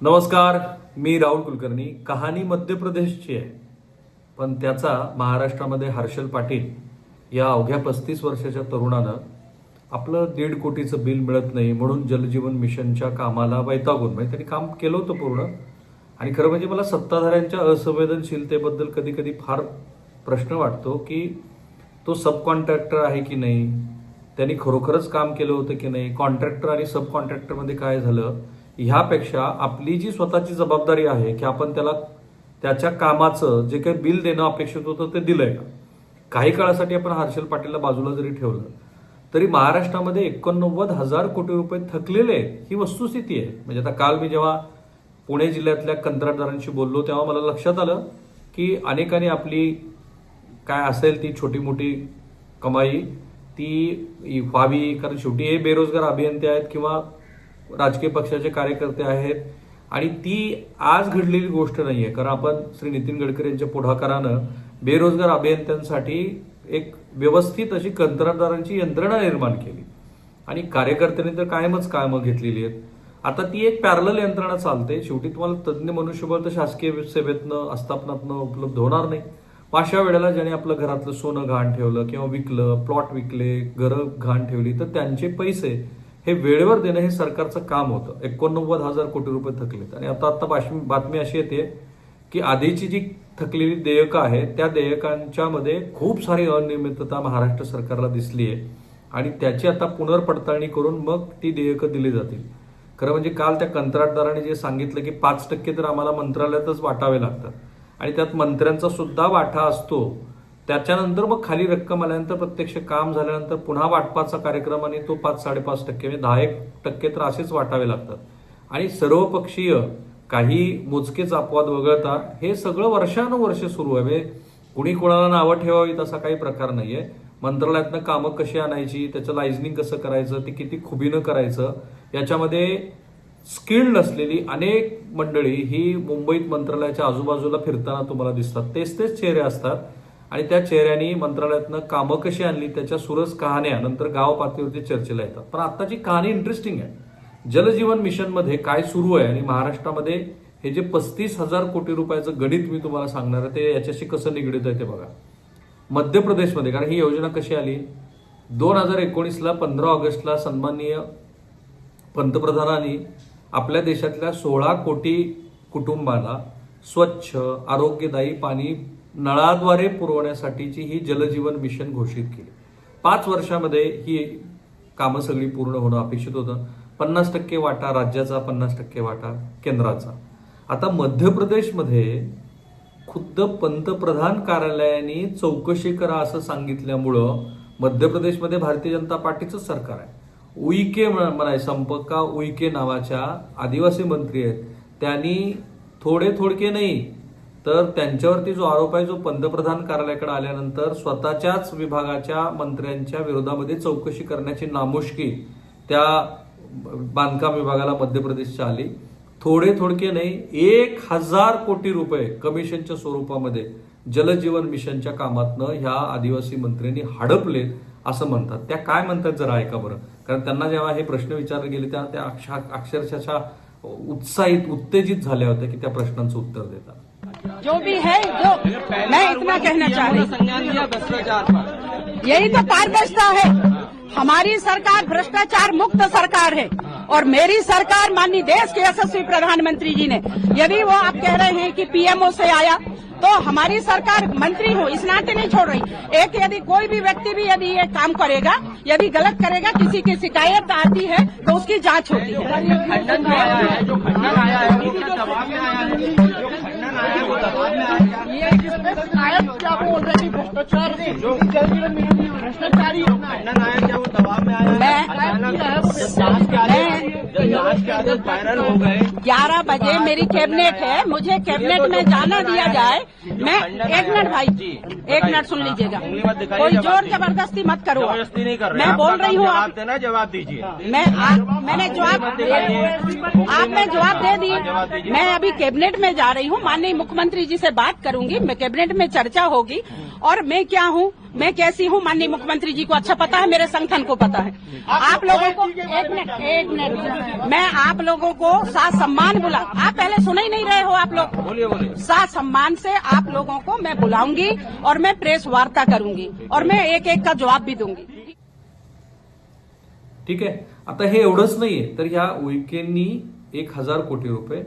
नमस्कार मी राहुल कुलकर्णी. कहाणी मध्य प्रदेशची आहे. पण त्याचा महाराष्ट्रामध्ये हर्षल पाटील या अवघ्या पस्तीस वर्षाच्या तरुणानं आपलं दीड कोटीचं बिल मिळत नाही म्हणून जलजीवन मिशनच्या कामाला वैतागून म्हणजे त्यांनी काम केलं होतं पूर्ण. आणि खरं म्हणजे मला सत्ताधाऱ्यांच्या असंवेदनशीलतेबद्दल कधी कधी फार प्रश्न वाटतो की तो सब कॉन्ट्रॅक्टर आहे की नाही? त्यांनी खरोखरच काम केलं होतं की नाही? कॉन्ट्रॅक्टर आणि सब कॉन्ट्रॅक्टरमध्ये काय झालं? ह्यापेक्षा आपली जी स्वतःची जबाबदारी आहे की आपण त्याला त्याच्या कामाचं जे काही बिल देणं अपेक्षित होतं ते दिलंय का? काही काळासाठी आपण हर्षल पाटीलला बाजूला जरी ठेवलं तरी महाराष्ट्रामध्ये एकोणनव्वद हजार कोटी रुपये थकलेले ही वस्तुस्थिती आहे. म्हणजे आता काल मी जेव्हा पुणे जिल्ह्यातल्या कंत्राटदारांशी बोललो तेव्हा मला लक्षात आलं की अनेकांनी आपली काय असेल ती छोटी मोठी कमाई ती व्हावी कारण शेवटी हे बेरोजगार अभियंते आहेत किंवा राजकीय पक्षाचे कार्यकर्ते आहेत. आणि ती आज घडलेली गोष्ट नाही आहे कारण आपण श्री नितीन गडकरी यांच्या पुढाकारानं बेरोजगार अभियंत्यांसाठी एक व्यवस्थित अशी कंत्राटदारांची यंत्रणा निर्माण केली. आणि कार्यकर्त्यांनी तर कायमच कामं घेतलेली आहेत. आता ती एक पॅरल यंत्रणा चालते. शेवटी तुम्हाला तज्ज्ञ मनुष्यबळ तर शासकीय सेवेतनं आस्थापनातनं उपलब्ध होणार नाही. अशा वेळेला ज्याने आपलं घरातलं सोनं घाण ठेवलं किंवा विकलं प्लॉट विकले घरं घाण ठेवली तर त्यांचे पैसे हे वेळेवर देणं हे सरकारचं काम होतं. एकोणनव्वद हजार कोटी रुपये थकलेत. आणि आता आता बातमी बातमी अशी येते की आधीची जी थकलेली देयकं आहेत त्या देयकांच्या मध्ये खूप सारी अनियमितता महाराष्ट्र सरकारला दिसली आहे आणि त्याची आता पुनर्पडताळणी करून मग ती देयकं दिली जातील. खरं म्हणजे काल त्या कंत्राटदाराने जे सांगितलं की पाच टक्के तर आम्हाला मंत्रालयातच वाटावे लागतात. आणि त्यात मंत्र्यांचा सुद्धा वाटा असतो. त्याच्यानंतर मग खाली रक्कम आल्यानंतर प्रत्यक्ष काम झाल्यानंतर पुन्हा वाटपाचा कार्यक्रम आणि तो पाच साडेपाच टक्के म्हणजे दहा एक टक्के तर असेच वाटावे लागतात. आणि सर्वपक्षीय काही मोजकेच अपवाद वगळता हे सगळं वर्षानुवर्ष सुरू आहे. म्हणजे कुणी कोणाला नावं ठेवावीत असा काही प्रकार नाहीये. मंत्रालयातनं कामं कशी आणायची त्याचं लायझनिंग कसं करायचं ते किती खुबीनं करायचं याच्यामध्ये स्किल्ड असलेली अनेक मंडळी ही मुंबईत मंत्रालयाच्या आजूबाजूला फिरताना तुम्हाला दिसतात. तेच तेच चेहरे असतात. आणि त्या चेहऱ्याने मंत्रालयातनं कामं कशी आणली त्याच्या सुरस कहाण्या नंतर गाव पातळीवरती चर्चेला येतात. पण आत्ताची कहाणी इंटरेस्टिंग आहे जलजीवन मिशनमध्ये काय सुरू आहे आणि महाराष्ट्रामध्ये हे जे पस्तीस हजार कोटी रुपयाचं गणित मी तुम्हाला सांगणार आहे ते याच्याशी कसं निगडीत आहे ते बघा. मध्य प्रदेशमध्ये कारण ही योजना कशी आली? दोन हजार एकोणीसला पंधरा ऑगस्टला सन्माननीय पंतप्रधानांनी आपल्या देशातल्या सोळा कोटी कुटुंबाला स्वच्छ आरोग्यदायी पाणी नळाद्वारे पुरवण्यासाठीची ही जलजीवन मिशन घोषित केली. पाच वर्षामध्ये ही कामं सगळी पूर्ण होणं अपेक्षित होतं. पन्नास टक्के वाटा राज्याचा पन्नास टक्के वाटा केंद्राचा. आता मध्य प्रदेशमध्ये खुद्द पंतप्रधान कार्यालयाने चौकशी करा असं सांगितल्यामुळं मध्य प्रदेशमध्ये भारतीय जनता पार्टीचं सरकार आहे. उईके म्हण- म्हणाय संपका उईके नावाच्या आदिवासी मंत्री आहेत. त्यांनी थोडे थोडके नाही तर त्यांच्यावरती जो आरोप आहे जो पंतप्रधान कार्यालयाकडे आल्यानंतर स्वतःच्याच विभागाच्या मंत्र्यांच्या विरोधामध्ये चौकशी करण्याची नामुष्की त्या बांधकाम विभागाला मध्य प्रदेशच्या आली. थोडे थोडके नाही एक हजार कोटी रुपये कमिशनच्या स्वरूपामध्ये जलजीवन मिशनच्या कामातनं ह्या आदिवासी मंत्र्यांनी हडपले असं म्हणतात. त्या काय म्हणतात जरा ऐका बरं. कारण त्यांना जेव्हा हे प्रश्न विचारले गेले तेव्हा त्या अक्षा- अक्षरशः उत्साहित उत्तेजित झाल्या होत्या की त्या प्रश्नांचं उत्तर देतात. जो भी है, जो मैं इतना कहना चाह रही हूँ। यही तो पारदर्शिता है। हमारी सरकार भ्रष्टाचार मुक्त सरकार है और मेरी सरकार माननीय देश के यशस्वी प्रधानमंत्री जी ने, यदि वो आप कह रहे हैं कि पीएमओ से आया तो हमारी सरकार मंत्री हो, इस नाते नहीं छोड़ रही। एक यदि कोई भी व्यक्ति भी यदि ये काम करेगा, यदि गलत करेगा, किसी की शिकायत आती है तो उसकी जाँच होती है, जो खंडन आया है ये जिसमें शिकायत क्या बोल रहे भ्रष्टाचार जो भ्रष्टाचारी खंडन आया क्या वो दबाव में है मैं- हो ग्यारह बजे मेरी कैबिनेट है मुझे कैबिनेट में जाना दिया जाए। मैं एक मिनट भाई एक मिनट सुन लीजिएगा। कोई ज़ोर ज़बरदस्ती मत करो ज़बरदस्ती नहीं कर मैं बोल रही हूँ आप देना जवाब दीजिए। मैं मैंने जवाब आपने जवाब दे दी मैं अभी कैबिनेट में जा रही हूँ। माननीय मुख्यमंत्री जी से बात करूँगी। मैं कैबिनेट में चर्चा होगी। और मैं क्या हूँ? मैं कैसी हूँ माननीय मुख्यमंत्री जी को अच्छा पता है मेरे संगठन को पता है। आप लोगों को एक मिनट एक मिनट। मैं आप लोगों को साथ सम्मान बुला आप पहले सुन ही नहीं रहे हो आप लोग। साथ सम्मान से आप लोगों को मैं बुलाऊंगी और मैं प्रेस वार्ता करूंगी और मैं एक एक का जवाब भी दूंगी। ठीक आहे आता हे एवढंच नाहीये तर ह्या उईकेंनी एक हजार कोटी रुपये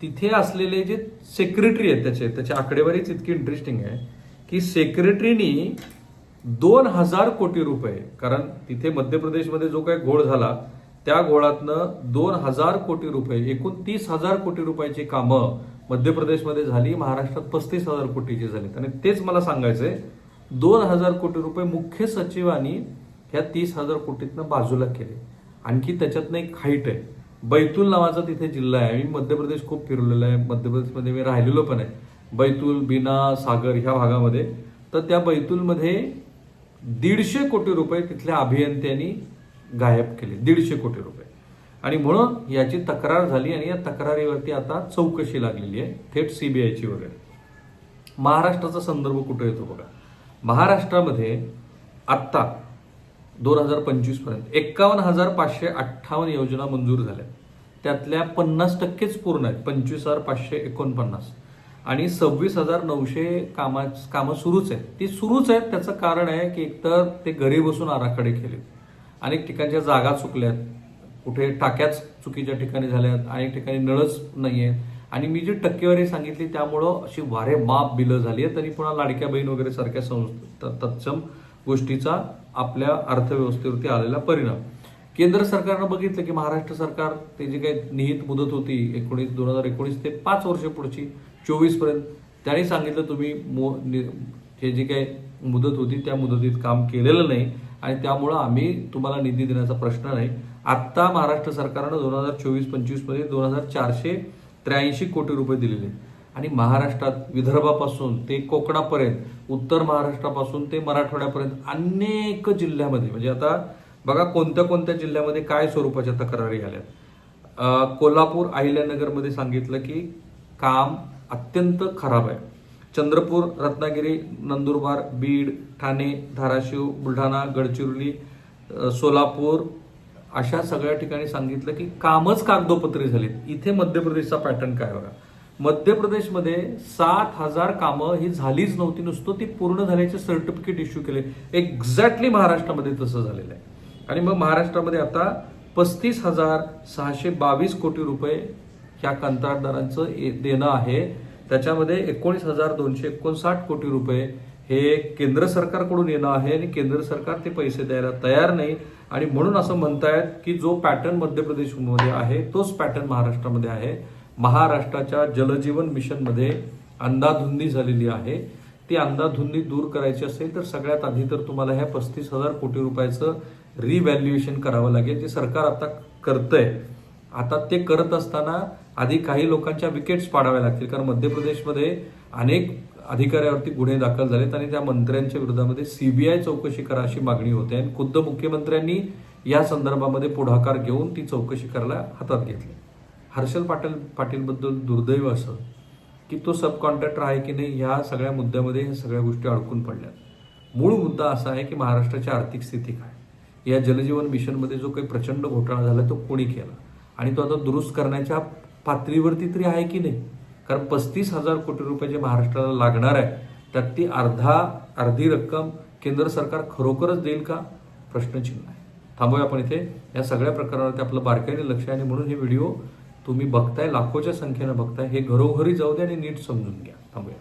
तिथे असलेले जे सेक्रेटरी आहेत त्याचे त्याची आकडेवारीच इतकी इंटरेस्टिंग आहे. की सेक्रेटरीनी दोन हजार कोटी रुपये कारण तिथे मध्य प्रदेशमध्ये जो काही घोळ झाला त्या घोळातनं दोन हजार कोटी रुपये एकूण तीस हजार कोटी रुपयाची कामं मध्य प्रदेशमध्ये झाली महाराष्ट्रात पस्तीस हजार कोटीची झाली. आणि तेच मला सांगायचंय दोन हजार कोटी रुपये मुख्य सचिवांनी ह्या तीस हजार कोटीतनं बाजूला केले. आणखी त्याच्यातनं एक हाईट आहे. बैतूल नावाचा तिथे जिल्हा आहे. मी मध्य प्रदेश खूप फिरलेलो आहे. मध्य प्रदेशमध्ये मी राहिलेलो पण आहे. बैतूल बिना सागर ह्या भागामध्ये. तर त्या बैतूलमध्ये दीडशे कोटी रुपये तिथल्या अभियंत्यांनी गायब केले. दीडशे कोटी रुपये. आणि म्हणून याची तक्रार झाली आणि या तक्रारीवरती आता चौकशी लागलेली आहे. थेट सीबीआयची वगैरे. महाराष्ट्राचा संदर्भ कुठे येतो बघा. महाराष्ट्रामध्ये आत्ता दोन हजार पंचवीसपर्यंत एक्कावन्न हजार पाचशे अठ्ठावन्न योजना मंजूर झाल्या. त्यातल्या पन्नास टक्केच पूर्ण आहेत. पंचवीस हजार पाचशे एकोणपन्नास. आणि सव्वीस हजार नऊशे कामा कामं सुरूच आहेत. ती सुरूच आहेत त्याचं कारण आहे की एकतर ते घरी बसून आराखडे केले अनेक ठिकाणच्या जागा चुकल्यात. कुठे टाक्याच चुकीच्या ठिकाणी झाल्यात अनेक ठिकाणी नळच नाही आहेत आणि मी जी टक्केवारी सांगितली त्यामुळं अशी वारे माप बिलं झाली आहेत तरी पुन्हा लाडक्या बहीण वगैरे सारख्या संस्था तत्सम गोष्टीचा आपल्या अर्थव्यवस्थेवरती आलेला परिणाम. केंद्र सरकारनं बघितलं की महाराष्ट्र सरकार ते जी काही निहित मुदत होती एकोणीस दोन हजार एकोणीस ते पाच वर्ष पुढची चोवीसपर्यंत. त्याने त्यांनी सांगितलं तुम्ही मो नि- हे जी काही मुदत होती त्या मुदतीत काम केलेलं नाही आणि त्यामुळं आम्ही तुम्हाला निधी देण्याचा प्रश्न नाही. आत्ता महाराष्ट्र सरकारनं दोन हजार चोवीस पंचवीसमध्ये दोन हजार चारशे त्र्याऐंशी कोटी रुपये दिलेले. आणि महाराष्ट्रात विदर्भापासून ते कोकणापर्यंत उत्तर महाराष्ट्रापासून ते मराठवाड्यापर्यंत अनेक जिल्ह्यामध्ये म्हणजे आता बघा कोणत्या कोणत्या जिल्ह्यामध्ये काय स्वरूपाच्या तक्रारी आल्यात. कोल्हापूर अहिल्यानगरमध्ये सांगितलं की काम अत्यंत खराब आहे. चंद्रपूर रत्नागिरी नंदुरबार बीड ठाणे धाराशिव बुलढाणा गडचिरोली सोलापूर अशा सगळ्या ठिकाणी सांगितलं की कामच कागदोपत्री झालीत. इथे मध्य प्रदेशचा पॅटर्न काय बघा? मध्य प्रदेशमध्ये सात हजार कामं ही झालीच नव्हती नुसतं ती पूर्ण झाल्याचे सर्टिफिकेट इश्यू केले. एक्झॅक्टली महाराष्ट्रामध्ये तसं झालेलं आहे. आणि मग महाराष्ट्रामध्ये आता पस्तीस हजार सहाशे बावीस कोटी रुपये ह्या कंत्राटदारांचं ए- देणं आहे. त्याच्यामध्ये एकोणीस हजार दोनशे एकोणसाठ कोटी रुपये हे केंद्र सरकारकडून येणं आहे आणि केंद्र सरकार ते पैसे द्यायला तयार नाही. आणि म्हणून असं म्हणतायत की जो पॅटर्न मध्य प्रदेशमध्ये आहे तोच पॅटर्न महाराष्ट्रामध्ये आहे. महाराष्ट्राच्या जलजीवन मिशनमध्ये अंधाधुंदी झालेली आहे. ती अंधाधुंदी दूर करायची असेल तर सगळ्यात आधी तर तुम्हाला ह्या पस्तीस हजार कोटी रुपयाचं रिव्हॅल्युएशन करावं लागेल. जे सरकार आता करतंय. आता ते करत असताना आधी काही लोकांच्या विकेट्स पाडाव्या लागतील कारण मध्य प्रदेशमध्ये अनेक अधिकाऱ्यावरती गुन्हे दाखल झालेत आणि त्या मंत्र्यांच्या विरोधामध्ये सीबीआय चौकशी करा अशी मागणी होते. आणि खुद्द मुख्यमंत्र्यांनी या संदर्भामध्ये पुढाकार घेऊन ती चौकशी करायला हातात घेतली. हर्षल पाटील पाटीलबद्दल दुर्दैव असं की तो सब कॉन्ट्रॅक्टर आहे की नाही ह्या सगळ्या मुद्द्यामध्ये ह्या सगळ्या गोष्टी अडकून पडल्यात मूळ मुद्दा असा आहे की महाराष्ट्राची आर्थिक स्थिती काय? या जलजीवन मिशनमध्ये जो काही प्रचंड घोटाळा झाला तो कोणी केला? आणि तो आता दुरुस्त करण्याच्या पातळीवरती तरी आहे की नाही? कारण पस्तीस हजार कोटी रुपये जे महाराष्ट्राला लागणार आहे त्यात ती अर्धा अर्धी रक्कम केंद्र सरकार खरोखरच देईल का? प्रश्नचिन्ह आहे थांबूया आपण इथे. या सगळ्या प्रकारावरती आपलं बारकाईने लक्ष आहे आणि म्हणून हे व्हिडिओ तुम्ही बघताय लाखोच्या संख्येनं बघताय. हे घरोघरी जाऊ दे आणि नीट समजून घ्या. थांबूया.